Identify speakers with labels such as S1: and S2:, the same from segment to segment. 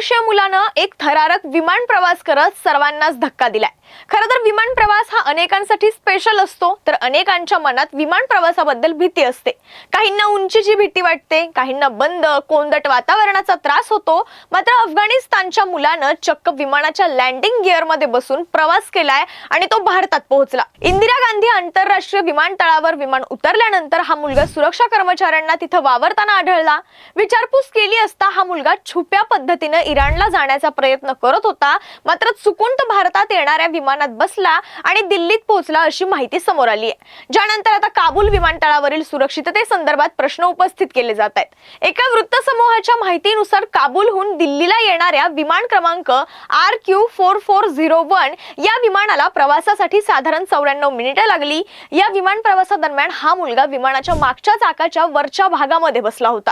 S1: वर्षीय मुलानं एक थरारक विमान प्रवास करत सर्वांनाच धक्का दिलाय. खरं तर विमान प्रवास हा अनेकांसाठी स्पेशल असतो तर अनेकांच्या मनात विमान प्रवासाबद्दल भीती असते. काहींना उंचीची भीती वाटते काहींना बंद कोंदट वातावरणाचा त्रास होतो. मात्र अफगाणिस्तानच्या मुलानं चक्क विमानाच्या लँडिंग गिअरमध्ये बसून प्रवास केलाय आणि तो भारतात पोहोचला. इंदिरा गांधी आंतरराष्ट्रीय विमानतळावर विमान उतरल्यानंतर हा मुलगा सुरक्षा कर्मचाऱ्यांना तिथं वावरताना आढळला. विचारपूस केली असता हा मुलगा छुप्या पद्धतीनं इराणला जाण्याचा प्रयत्न करत होता. मात्र चुकून तो भारतात येणाऱ्या विमानात बसला आणि दिल्लीत पोहोचला अशी माहिती समोर आली आहे. ज्यानंतर आता काबूल विमानतळावरील सुरक्षितते संदर्भात प्रश्न उपस्थित केले जात आहेत. एका वृत्तसमूहाच्या माहितीनुसार काबूलहून दिल्लीला येणाऱ्या विमान क्रमांक R Q four four zero one या विमानाला प्रवासासाठी साधारण चौऱ्याण्णव मिनिटं लागली या विमान प्रवासादरम्यान हा मुलगा विमानाच्या मागच्या चाकाच्या वरच्या भागामध्ये बसला होता.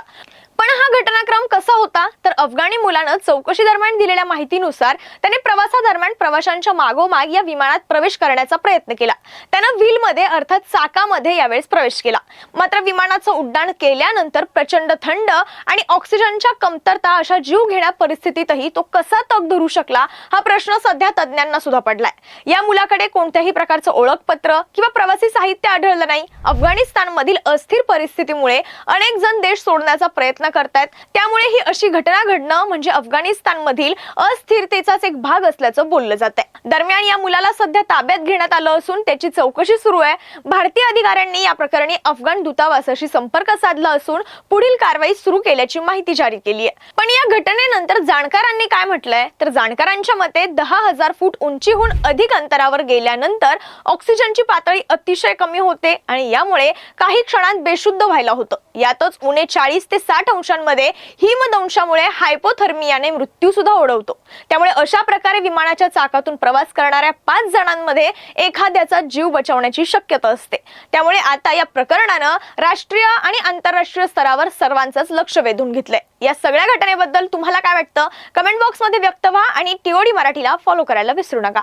S1: पण हा घटनाक्रम कसा होता? तर अफगाणी मुलानं चौकशी दरम्यान दिलेल्या माहितीनुसार त्याने प्रवासादरम्यान प्रवाशांच्या मागोमाग या विमानात प्रवेश करण्याचा प्रयत्न केला. त्यानं व्हीलमध्ये अर्थात चाकामध्ये यावेळेस प्रवेश केला. मात्र विमानाचं उड्डाण केल्यानंतर प्रचंड थंड आणि ऑक्सिजनच्या कमतरता अशा जीव घेण्या परिस्थितीतही तो कसा तग धरू शकला हा प्रश्न सध्या तज्ज्ञांना सुद्धा पडलाय. या मुलाकडे कोणत्याही प्रकारचं ओळखपत्र किंवा प्रवासी साहित्य आढळलं नाही. अफगाणिस्तान मधील अस्थिर परिस्थितीमुळे अनेक जण देश सोडण्याचा प्रयत्न करतायत. त्यामुळे ही अशी घटना घडणं म्हणजे अफगाणिस्तान मधील अस्थिरतेचाच एक भाग असल्याचं बोललं जात आहे दरम्यान या मुलाला सध्या ताब्यात घेण्यात आलं असून त्याची चौकशी सुरू आहे. भारतीय अधिकाऱ्यांनी या प्रकरणी अफगाण दूतावासाशी संपर्क साधला असून पुढील कारवाई सुरू केल्याची माहिती जारी केली आहे. पण या घटनेनंतर जाणकारांनी काय म्हटलंय? तर जाणकारांच्या मते दहा हजार फूट उंचीहून अधिक अंतरावर गेल्यानंतर ऑक्सिजनची पातळी अतिशय कमी होते आणि यामुळे काही क्षणात बेशुद्ध व्हायला होतं. यातच उणे चाळीस ते साठ अंशांमध्ये हिमदंशामुळे हायपोथर्मियाने मृत्यू सुद्धा ओढवतो. त्यामुळे अशा प्रकारे विमानाच्या चाकातून प्रवास करणाऱ्या पाच जणांमध्ये एखाद्याचा जीव बचावण्याची शक्यता असते. त्यामुळे आता या प्रकरणानं राष्ट्रीय आणि आंतरराष्ट्रीय स्तरावर सर्वांचंच लक्ष वेधून घेतलंय. या सगळ्या घटनेबद्दल तुम्हाला काय वाटतं? कमेंट बॉक्समध्ये व्यक्त व्हा आणि टीओडी मराठीला फॉलो करायला विसरू नका.